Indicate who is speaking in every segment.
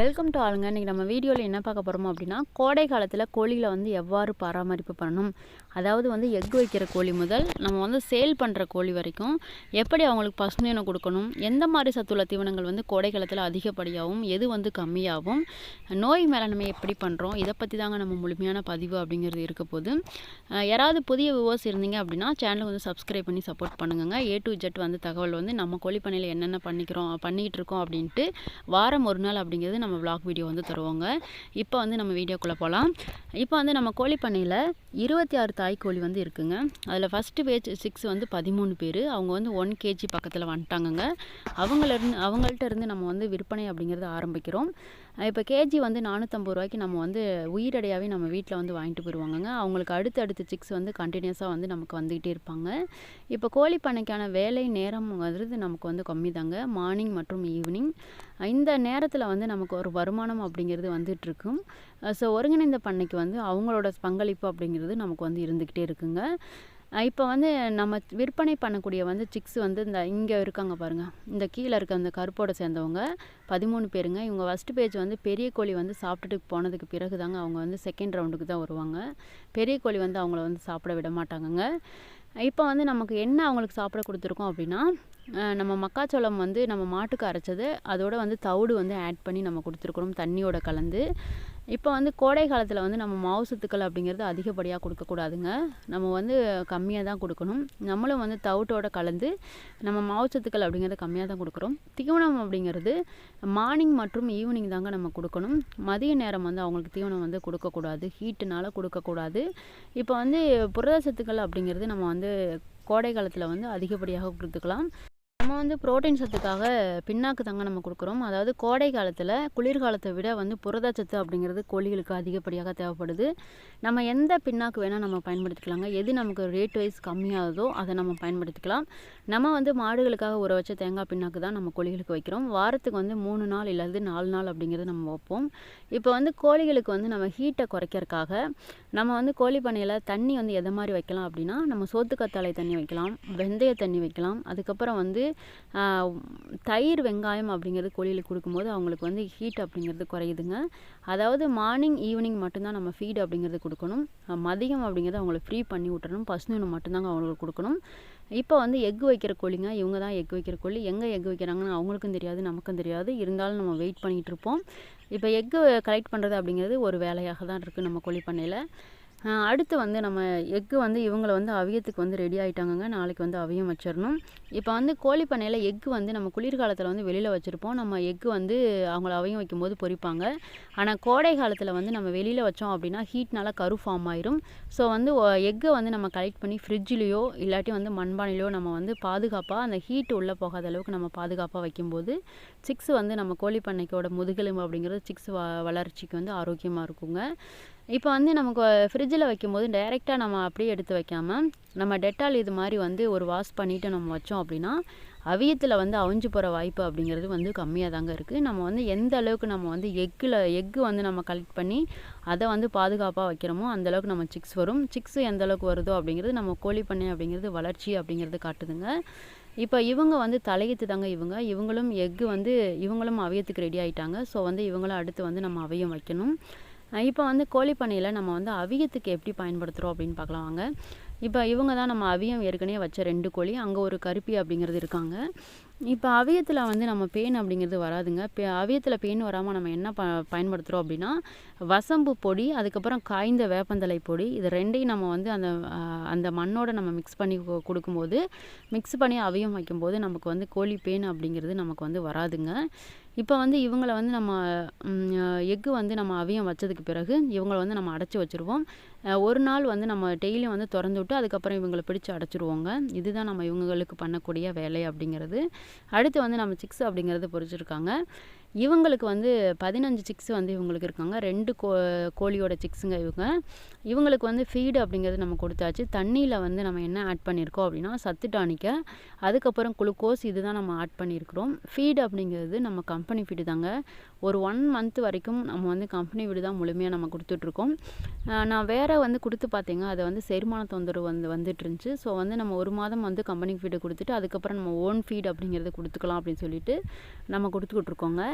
Speaker 1: Welcome to ஆளுங்க. இன்றைக்கி நம்ம வீடியோவில் என்ன பார்க்க போகிறோம் அப்படின்னா கோடை காலத்தில் கோழிகளை வந்து எவ்வாறு பராமரிப்பு பண்ணணும்? அதாவது வந்து எக் வைக்கிற கோழி முதல் நம்ம வந்து சேல் பண்ணுற கோழி வரைக்கும் எப்படி அவங்களுக்கு பசுந்தீவனம் கொடுக்கணும்? எந்த மாதிரி சத்துள்ள தீவனங்கள் வந்து கோடை காலத்தில் அதிகப்படியாகவும் எது வந்து கம்மியாகவும் நோய் மேலாண்மை எப்படி பண்ணுறோம் இதை பற்றி தாங்க நம்ம முழுமையான பதிவு அப்படிங்கிறது இருக்க போது யாராவது புதிய வியூவர்ஸ் இருந்தீங்க அப்படின்னா சேனலை வந்து சப்ஸ்கிரைப் பண்ணி சப்போர்ட் பண்ணுங்க. ஏ டு ஜெட் வந்து தகவல் வந்து நம்ம கோழி பண்ணையில் என்னென்ன பண்ணிக்கிறோம் பண்ணிக்கிட்டு இருக்கோம் அப்படின்ட்டு வாரம் ஒரு நாள் அப்படிங்கிறது நம்ம நம்ம vlog வீடியோ வந்து தருவோங்க. இப்போ வந்து நம்ம வீடியோக்குள்ளே போகலாம் இப்போ வந்து நம்ம கோழி பண்ணையில் இருபத்தி ஆறு தாய் கோழி வந்து இருக்குங்க. அதில் ஃபஸ்ட்டு பேஜ் சிக்ஸ் வந்து பதிமூணு பேர். அவங்க வந்து ஒன் கேஜி பக்கத்தில் வந்துட்டாங்கங்க. அவங்களிருந்து அவங்கள்ட்ட இருந்து நம்ம வந்து விற்பனை அப்படிங்கிறது ஆரம்பிக்கிறோம். இப்போ கேஜி வந்து நானூற்றம்பது ரூபாய்க்கு நம்ம வந்து உயிரடையாகவே நம்ம வீட்டில் வந்து வாங்கிட்டு போயிடுவாங்கங்க அவங்களுக்கு அடுத்து அடுத்து சிக்ஸ் வந்து கண்டினியூஸாக வந்து நமக்கு வந்துக்கிட்டே இருப்பாங்க. இப்போ கோழி பண்ணைக்கான வேலை நேரம்ங்கிறது நமக்கு வந்து கம்மி தாங்க மார்னிங் மற்றும் ஈவினிங் இந்த நேரத்தில் வந்து நமக்கு ஒரு வருமானம் அப்படிங்கிறது வந்துட்டுருக்கும் ஸோ ஒருங்கிணைந்த பண்ணைக்கு வந்து அவங்களோட பங்களிப்பு அப்படிங்கிறது நமக்கு வந்து இருந்துக்கிட்டே இருக்குங்க. இப்போ வந்து நம்ம விற்பனை பண்ணக்கூடிய வந்து சிக்ஸ் வந்து இந்த இங்கே இருக்காங்க பாருங்கள் இந்த கீழே இருக்க அந்த கருப்போட சேர்ந்தவங்க பதிமூணு பேருங்க. இவங்க ஃபஸ்ட்டு பேஜ் வந்து பெரிய கோழி வந்து சாப்பிட்டுட்டு போனதுக்கு பிறகு தாங்க அவங்க வந்து செகண்ட் ரவுண்டுக்கு தான் வருவாங்க. பெரிய கோழி வந்து அவங்கள வந்து சாப்பிட விட மாட்டாங்கங்க. இப்போ வந்து நமக்கு என்ன அவங்களுக்கு சாப்பிட கொடுத்துருக்கோம் அப்படின்னா நம்ம மக்காச்சோளம் வந்து நம்ம மாட்டுக்கு அரைச்சது அதோட வந்து தவிடு வந்து ஆட் பண்ணி நம்ம கொடுத்துருக்குறோம் தண்ணியோட கலந்து. இப்போ வந்து கோடை காலத்தில் வந்து நம்ம மாவு சத்துக்கள் அப்படிங்கிறது அதிகப்படியாக கொடுக்கக்கூடாதுங்க நம்ம வந்து கம்மியாக தான் கொடுக்கணும். நம்மளும் வந்து தவிட்டோட கலந்து நம்ம மாவு சத்துக்கள் அப்படிங்கிறத கம்மியாக தான் கொடுக்குறோம். தீவனம் அப்படிங்கிறது மார்னிங் மற்றும் ஈவினிங் தாங்க நம்ம கொடுக்கணும். மதிய நேரம் வந்து அவங்களுக்கு தீவனம் வந்து கொடுக்கக்கூடாது ஹீட்டுனால கொடுக்கக்கூடாது இப்போ வந்து புரத சத்துக்கள் அப்படிங்கிறது நம்ம வந்து கோடை காலத்தில் வந்து அதிகப்படியாக கொடுத்துக்கலாம். நம்ம வந்து புரோட்டீன் சத்துக்காக பின்னாக்கு தாங்க நம்ம கொடுக்குறோம். அதாவது கோடை காலத்தில் குளிர்காலத்தை விட வந்து புரதச்சத்து அப்படிங்கிறது கோழிகளுக்கு அதிகப்படியாக தேவைப்படுது. நம்ம எந்த பின்னாக்கு வேணால் நம்ம பயன்படுத்திக்கலாங்க. எது நமக்கு ரேட் வைஸ் கம்மியாகுதோ அதை நம்ம பயன்படுத்திக்கலாம். நம்ம வந்து மாடுகளுக்காக ஊற வச்ச தேங்காய் பின்னாக்கு தான் நம்ம கோழிகளுக்கு வைக்கிறோம். வாரத்துக்கு வந்து மூணு நாள் இல்லாது நாலு நாள் அப்படிங்கிறது நம்ம வைப்போம். இப்போ வந்து கோழிகளுக்கு வந்து நம்ம ஹீட்டை குறைக்கிறதுக்காக நம்ம வந்து கோழி பண்ணையில் தண்ணி வந்து எதை மாதிரி வைக்கலாம் அப்படின்னா நம்ம சோத்துக்கத்தாழை தண்ணி வைக்கலாம் வெந்தய தண்ணி வைக்கலாம். அதுக்கப்புறம் வந்து தயிர் வெங்காயம் அப்படிங்கிறது கோழிகளுக்கு கொடுக்கும்போது அவங்களுக்கு வந்து ஹீட் அப்படிங்கிறது குறையுதுங்க. அதாவது மார்னிங் ஈவினிங் மட்டும்தான் நம்ம ஃபீட் அப்படிங்கிறது கொடுக்கணும். மதியம் அப்படிங்கிறது அவங்களுக்கு ஃப்ரீ பண்ணி விட்டுறணும் பசுனு மட்டும்தாங்க அவங்களுக்கு கொடுக்கணும். இப்போ வந்து எக் வைக்கிற கோழிங்க இவங்க தான் எக் வைக்கிற கோழி. எங்கே எக் வைக்கிறாங்கன்னு அவங்களுக்கும் தெரியாது நமக்கும் தெரியாது. இருந்தாலும் நம்ம வெயிட் பண்ணிகிட்டு இருப்போம். இப்போ எக்கு கலெக்ட் பண்ணுறது அப்படிங்கிறது ஒரு வேலையாக தான் இருக்குது நம்ம கோழி பண்ணையில். அடுத்து வந்து நம்ம எக்கு வந்து இவங்களை வந்து அவியத்துக்கு வந்து ரெடி ஆகிட்டாங்கங்க நாளைக்கு வந்து அவியம் வச்சிடணும். இப்போ வந்து கோழி பண்ணையில் எக்கு வந்து நம்ம குளிர்காலத்தில் வந்து வெளியில் வச்சுருப்போம். நம்ம எக்கு வந்து அவங்கள அவியம் வைக்கும்போது பொரிப்பாங்க ஆனால் கோடை காலத்தில் வந்து நம்ம வெளியில் வச்சோம் அப்படின்னா ஹீட்னால கரு ஃபார்ம் ஆயிரும். ஸோ வந்து எக்கை வந்து நம்ம கலெக்ட் பண்ணி ஃப்ரிட்ஜ்லேயோ இல்லாட்டி வந்து மண்பானையிலையோ நம்ம வந்து பாதுகாப்பாக அந்த ஹீட் உள்ளே போகாத அளவுக்கு நம்ம பாதுகாப்பாக வைக்கும்போது சிக்ஸ் வந்து நம்ம கோழி பண்ணைக்கோட முதுகெலும்பு அப்படிங்கிறது சிக்ஸ் வ வளர்ச்சிக்கு வந்து ஆரோக்கியமாக இருக்குங்க. இப்போ வந்து நமக்கு ஃப்ரிட்ஜ் ஃப்ரிட்ஜில் வைக்கும்போது டைரெக்டாக நம்ம அப்படியே எடுத்து வைக்காமல் நம்ம டெட்டால் இது மாதிரி வந்து ஒரு வாஷ் பண்ணிவிட்டு நம்ம வச்சோம் அப்படின்னா அவியத்தில் வந்து அவிஞ்சு போகிற வாய்ப்பு அப்படிங்கிறது வந்து கம்மியாக தாங்க இருக்குது நம்ம வந்து எந்த அளவுக்கு நம்ம வந்து எக்கில் எக்கு வந்து நம்ம கலெக்ட் பண்ணி அதை வந்து பாதுகாப்பாக வைக்கிறோமோ அந்த அளவுக்கு நம்ம சிக்ஸ் வரும். சிக்ஸு எந்த அளவுக்கு வருதோ அப்படிங்கிறது நம்ம கோழி பண்ணை அப்படிங்கிறது வளர்ச்சி அப்படிங்கிறது காட்டுதுங்க. இப்போ இவங்க வந்து தலையத்து தாங்க இவங்க. இவங்களும் எக்கு வந்து இவங்களும் அவியத்துக்கு ரெடி ஆகிட்டாங்க ஸோ வந்து இவங்களும் அடுத்து வந்து நம்ம அவியம் வைக்கணும். இப்போ வந்து கோழி பண்ணையில் நம்ம வந்து அவியத்துக்கு எப்படி பயன்படுத்துகிறோம் அப்படின்னு பார்க்கலாம் வாங்க. இப்போ இவங்க தான் நம்ம அவியம் ஏற்கனவே வச்ச ரெண்டு கோழி அங்கே ஒரு கருப்பி அப்படிங்கிறது இருக்காங்க. இப்போ அவியத்தில் வந்து நம்ம பேன் அப்படிங்கிறது வராதுங்க. இப்போ அவியத்தில் பேன் வராமல் நம்ம என்ன ப பயன்படுத்துகிறோம் அப்படின்னா வசம்பு பொடி அதுக்கப்புறம் காய்ந்த வேப்பந்தலை பொடி இது ரெண்டையும் நம்ம வந்து அந்த அந்த மண்ணோட நம்ம மிக்ஸ் பண்ணி கொடுக்கும்போது மிக்ஸ் பண்ணி அவியம் வைக்கும்போது நமக்கு வந்து கோழி பெயின் அப்படிங்கிறது நமக்கு வந்து வராதுங்க. இப்போ வந்து இவங்களை வந்து நம்ம எக்கு வந்து நம்ம அவியம் வச்சதுக்கு பிறகு இவங்களை வந்து நம்ம அடைச்சி வச்சுருவோம். ஒரு நாள் வந்து நம்ம டெய்லியும் வந்து திறந்து விட்டு அதுக்கப்புறம் இவங்களை பிடிச்சி அடைச்சிருவோங்க. இதுதான் நம்ம இவங்களுக்கு பண்ணக்கூடிய வேலை அப்படிங்கிறது. அடுத்து வந்து நம்ம சிக்ஸ் அப்படிங்கிறது பொறிச்சிருக்காங்க. இவங்களுக்கு வந்து பதினஞ்சு சிக்ஸ் வந்து இவங்களுக்கு இருக்காங்க. ரெண்டு கோ கோழியோட சிக்ஸுங்க இவங்க. இவங்களுக்கு வந்து ஃபீடு அப்படிங்கிறது நம்ம கொடுத்தாச்சு. தண்ணியில் வந்து நம்ம என்ன ஆட் பண்ணியிருக்கோம் அப்படின்னா சத்து டானிக்க அதுக்கப்புறம் குளுக்கோஸ் இதுதான் நம்ம ஆட் பண்ணியிருக்கிறோம். ஃபீடு அப்படிங்கிறது நம்ம கம்பெனி ஃபீடு தாங்க. ஒரு ஒன் மந்த் வரைக்கும் நம்ம வந்து கம்பெனி ஃபீடு தான் முழுமையாக நம்ம கொடுத்துட்ருக்கோம். நான் வேறு வந்து கொடுத்து பார்த்தீங்க. அது வந்து செரிமான தொந்தரவு வந்து வந்துட்டு இருந்துச்சு ஸோ வந்து நம்ம ஒரு மாதம் வந்து கம்பெனி ஃபீடு கொடுத்துட்டு அதுக்கப்புறம் நம்ம ஓன் ஃபீட் அப்படிங்கிறத கொடுத்துக்கலாம் அப்படின்னு சொல்லிட்டு நம்ம கொடுத்துக்கிட்டு இருக்கோங்க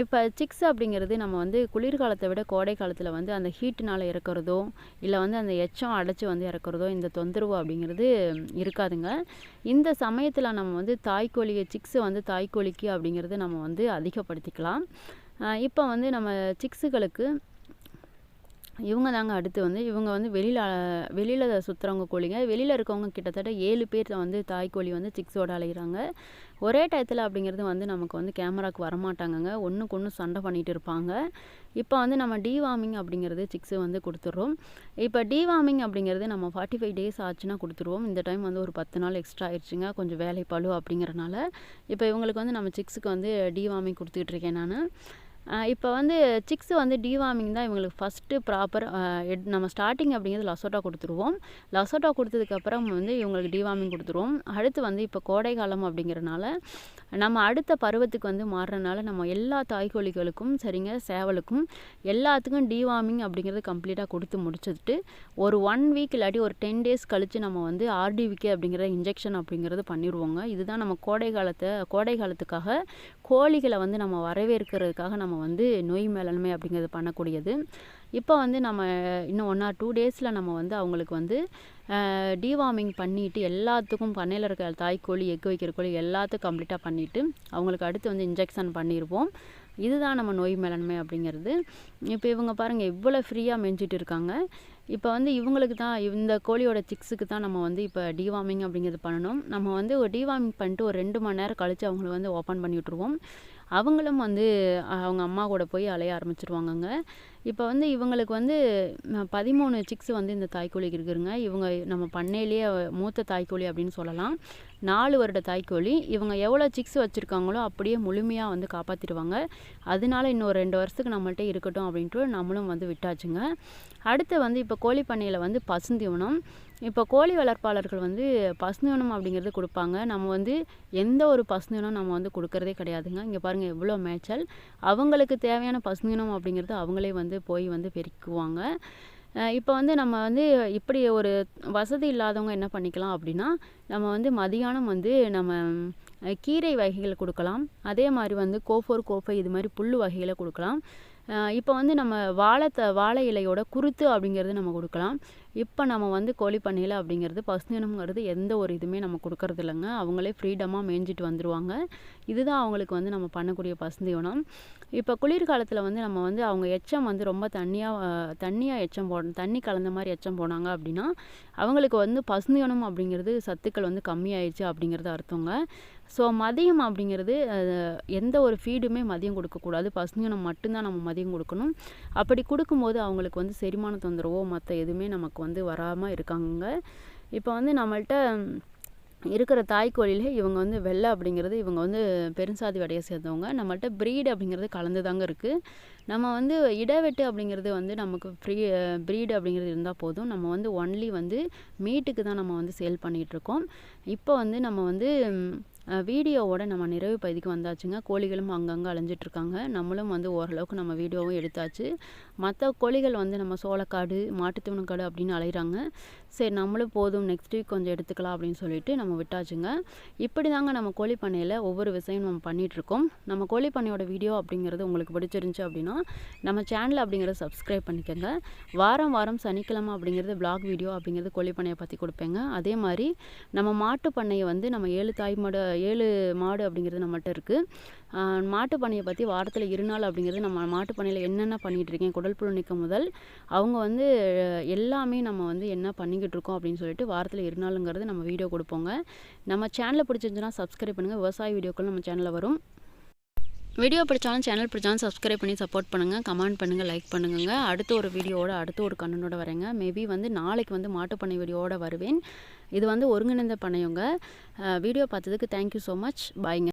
Speaker 1: இப்போ சிக்ஸ் அப்படிங்கிறது நம்ம வந்து குளிர்காலத்தை விட கோடை காலத்தில் வந்து அந்த ஹீட்டுனால் இறக்குறதோ இல்லை வந்து அந்த எச்சம் அடைச்சி வந்து இறக்குறதோ இந்த தொந்தரவு அப்படிங்கிறது இருக்காதுங்க. இந்த சமயத்தில் நம்ம வந்து தாய்க்கோழியை சிக்ஸு வந்து தாய்க்கோழிக்கு அப்படிங்கிறது நம்ம வந்து அதிகப்படுத்திக்கலாம். இப்போ வந்து நம்ம சிக்ஸுகளுக்கு இவங்க தாங்க அடுத்து வந்து இவங்க வந்து வெளியில் வெளியில் சுற்றுறவங்க கோழிங்க வெளியில் இருக்கவங்க கிட்டத்தட்ட ஏழு பேர் வந்து தாய்க்கோழி வந்து சிக்ஸோடு அலைகிறாங்க ஒரே டயத்தில் அப்படிங்கிறது வந்து நமக்கு வந்து கேமராவுக்கு வரமாட்டாங்கங்க. ஒன்றுக்கு ஒன்று சண்டை பண்ணிகிட்டு இருப்பாங்க. இப்போ வந்து நம்ம டிவார்மிங் அப்படிங்கிறது சிக்ஸு வந்து கொடுத்துட்றோம். இப்போ டிவார்மிங் அப்படிங்கிறது நம்ம ஃபார்ட்டி ஃபைவ் டேஸ் ஆச்சுன்னா கொடுத்துருவோம் இந்த டைம் வந்து ஒரு பத்து நாள் எக்ஸ்ட்ரா ஆயிடுச்சுங்க. கொஞ்சம் வேலை பழு அப்படிங்கிறனால. இப்போ இவங்களுக்கு வந்து நம்ம சிக்ஸுக்கு வந்து டிவார்மிங் கொடுத்துக்கிட்டு இருக்கேன் நான். இப்போ வந்து சிக்ஸ் வந்து டிவார்மிங் தான் இவங்களுக்கு ஃபஸ்ட்டு ப்ராப்பர் நம்ம ஸ்டார்டிங் அப்படிங்கிறது லசோட்டா கொடுத்துருவோம். லசோட்டா கொடுத்ததுக்கப்புறம் வந்து இவங்களுக்கு டிவார்மிங் கொடுத்துருவோம். அடுத்து வந்து இப்போ கோடை காலம் அப்படிங்கிறனால நம்ம அடுத்த பருவத்துக்கு வந்து மாறுறதுனால நம்ம எல்லா தாய்கோழிகளுக்கும் சரிங்க சேவலுக்கும் எல்லாத்துக்கும் டிவார்மிங் அப்படிங்கிறது கம்ப்ளீட்டாக கொடுத்து முடிச்சுட்டு ஒரு ஒன் வீக் இல்லாட்டி ஒரு டென் டேஸ் கழித்து நம்ம வந்து ஆர்டிவிகே அப்படிங்கிற இன்ஜெக்ஷன் அப்படிங்கிறது பண்ணிடுவோங்க. இதுதான் நம்ம கோடை காலத்தை கோடை காலத்துக்காக கோழிகளை வந்து நம்ம வரவேற்கிறதுக்காக நம்ம நம்ம வந்து நோய் மேலாண்மை அப்படிங்கிறது பண்ணக்கூடியது. இப்போ வந்து நம்ம இன்னும் ஒன் ஆர் டூ டேஸில் நம்ம வந்து அவங்களுக்கு வந்து டிவார்மிங் பண்ணிவிட்டு எல்லாத்துக்கும் பண்ணையில் இருக்கிற தாய்க்கோழி எக் வைக்கிற கோழி எல்லாத்துக்கும் கம்ப்ளீட்டாக பண்ணிவிட்டு அவங்களுக்கு அடுத்து வந்து இன்ஜெக்ஷன் பண்ணிடுவோம் இதுதான் நம்ம நோய் மேலாண்மை அப்படிங்கிறது. இப்போ இவங்க பாருங்கள் இவ்வளோ ஃப்ரீயாக மெஞ்சிட்டு இருக்காங்க. இப்போ வந்து இவங்களுக்கு தான் இந்த கோழியோட சிக்ஸுக்கு தான் நம்ம வந்து இப்போ டிவார்மிங் அப்படிங்கிறது பண்ணணும். நம்ம வந்து ஒரு டிவார்மிங் பண்ணிட்டு ஒரு ரெண்டு மணி நேரம் கழித்து அவங்கள வந்து ஓப்பன் பண்ணி விட்ருவோம் அவங்களும் வந்து அவங்க அம்மா கூட போய் அலைய ஆரம்பிச்சிருவாங்கங்க. இப்போ வந்து இவங்களுக்கு வந்து பதிமூணு சிக்ஸ் வந்து இந்த தாய்க்கோழிக்கு இருக்குதுங்க. இவங்க நம்ம பண்ணையிலேயே மூத்த தாய்க்கோழி அப்படின்னு சொல்லலாம். நாலு வருட தாய்க்கோழி. இவங்க எவ்வளோ சிக்ஸ் வச்சுருக்காங்களோ அப்படியே முழுமையாக வந்து காப்பாற்றிடுவாங்க அதனால இன்னொரு ரெண்டு வருஷத்துக்கு நம்மள்கிட்ட இருக்கட்டும் அப்படின்ட்டு நம்மளும் வந்து விட்டாச்சுங்க. அடுத்து வந்து இப்போ கோழி பண்ணையில் வந்து பசுந்தீவனம் இப்போ கோழி வளர்ப்பாளர்கள் வந்து பசுந்தீவனம் அப்படிங்கிறது கொடுப்பாங்க. நம்ம வந்து எந்த ஒரு பசுந்தீவனம் நம்ம வந்து கொடுக்கறதே கிடையாதுங்க. இங்கே பாருங்கள் எவ்வளோ மேய்ச்சல். அவங்களுக்கு தேவையான பசுந்தீவனம் அப்படிங்கிறது அவங்களே வந்து வந்து போய் வந்து பெருக்குவாங்க. இப்போ வந்து நம்ம வந்து இப்படி ஒரு வசதி இல்லாதவங்க என்ன பண்ணிக்கலாம் அப்படின்னா நம்ம வந்து மதியானம் வந்து நம்ம கீரை வகைகள் கொடுக்கலாம். அதே மாதிரி வந்து கோஃபோர் கோஃபை இது மாதிரி புல் வகைகளை கொடுக்கலாம். இப்போ வந்து நம்ம வாழை த வாழை இலையோட குருத்து அப்படிங்கிறது நம்ம கொடுக்கலாம். இப்போ நம்ம வந்து கோழி பண்ணையில் அப்படிங்கிறது பசுதினம்ங்கிறது எந்த ஒரு இதுவுமே நம்ம கொடுக்கறது இல்லைங்க. அவங்களே ஃப்ரீடமாக மேய்ஞ்சிட்டு வந்துடுவாங்க இதுதான் அவங்களுக்கு வந்து நம்ம பண்ணக்கூடிய பசுந்தீவனம் இப்போ குளிர்காலத்தில் வந்து நம்ம வந்து அவங்க எச்சம் வந்து ரொம்ப தண்ணியாக தண்ணியாக எச்சம் போடணும் தண்ணி கலந்த மாதிரி எச்சம் போனாங்க அப்படின்னா அவங்களுக்கு வந்து பசுந்தீவனம் அப்படிங்கிறது சத்துக்கள் வந்து கம்மியாயிடுச்சு அப்படிங்கிறது அர்த்தங்க. ஸோ மதியம் அப்படிங்கிறது எந்த ஒரு ஃபீடுமே மதியம் கொடுக்கக்கூடாது. பசுந்தீவனம் மட்டும்தான் நம்ம மதியம் கொடுக்கணும். அப்படி கொடுக்கும்போது அவங்களுக்கு வந்து செரிமான தொந்தரவோ மற்ற எதுவுமே நமக்கு வந்து வராமல் இருக்காங்க. இப்போ வந்து நம்மள்கிட்ட இருக்கிற தாய்க்கோழிலே இவங்க வந்து வெள்ளை அப்படிங்கிறது இவங்க வந்து பெருசாதி வடையை சேர்ந்தவங்க. நம்மள்கிட்ட ப்ரீடு அப்படிங்கிறது கலந்து தாங்க இருக்குது நம்ம வந்து இடவெட்டு அப்படிங்கிறது வந்து நமக்கு ஃப்ரீ ப்ரீடு அப்படிங்கிறது இருந்தால் போதும். நம்ம வந்து ஒன்லி வந்து மீட்டுக்கு தான் நம்ம வந்து சேல் பண்ணிகிட்ருக்கோம் இப்போ வந்து நம்ம வந்து வீடியோவோட நம்ம நிறைவு பகுதிக்கு வந்தாச்சுங்க. கோழிகளும் அங்கங்கே அலைஞ்சிட்ருக்காங்க நம்மளும் வந்து ஓரளவுக்கு நம்ம வீடியோவும் எடுத்தாச்சு. மற்ற கோழிகள் வந்து நம்ம சோளக்காடு மாட்டுத்தீவனக்காடு அப்படின்னு அலைகிறாங்க சரி நம்மளும் போதும் நெக்ஸ்ட் வீக் கொஞ்சம் எடுத்துக்கலாம் அப்படின்னு சொல்லிட்டு நம்ம விட்டாச்சுங்க. இப்படி தாங்க நம்ம கோழி பண்ணையில் ஒவ்வொரு விஷயம் நம்ம பண்ணிகிட்ருக்கோம் நம்ம கோழி பண்ணையோட வீடியோ அப்படிங்கிறது உங்களுக்கு பிடிச்சிருந்துச்சு அப்படின்னா நம்ம சேனல் அப்படிங்கிறத சப்ஸ்கிரைப் பண்ணிக்கோங்க. வாரம் வாரம் சனிக்கிழமை அப்படிங்கிறது பிளாக் வீடியோ அப்படிங்கிறது கோழி பண்ணையை பற்றி கொடுப்பேங்க. அதே மாதிரி நம்ம மாட்டு பண்ணையை வந்து நம்ம ஏழு தாய் ஏழு மாடு அப்படிங்கிறது நம்மகிட்ட இருக்குது மாட்டு பண்ணையை பற்றி வாரத்தில் இரு நாள் அப்படிங்கிறது நம்ம மாட்டு பண்ணையில் என்னென்ன பண்ணிகிட்டு இருக்கேன் குடல் புழு நீக்கம் முதல் அவங்க வந்து எல்லாமே நம்ம வந்து என்ன பண்ணிக்கிட்டு இருக்கோம் அப்படின்னு சொல்லிட்டு வாரத்தில் இரு நாளுங்கிறது நம்ம வீடியோ கொடுப்போங்க. நம்ம சேனலை பிடிச்சிருந்துச்சுன்னா சப்ஸ்கிரைப் பண்ணுங்கள் விவசாய வீடியோக்கள் நம்ம சேனலில் வரும். வீடியோ பிடிச்சாலும் சேனல் பிடிச்சாலும் சப்ஸ்கிரைப் பண்ணி சப்போர்ட் பண்ணுங்கள் கமெண்ட் பண்ணுங்கள் லைக் பண்ணுங்கள் அடுத்த ஒரு வீடியோவோட அடுத்த ஒரு கண்ணனோட வரேங்க. மேபி வந்து நாளைக்கு வந்து மாட்டுப்பண்ணை வீடியோவோட வருவேன். இது வந்து ஒருங்கிணைந்த பண்ணையவங்க வீடியோ பார்த்ததுக்கு தேங்க்யூ ஸோ மச் பாய்ங்க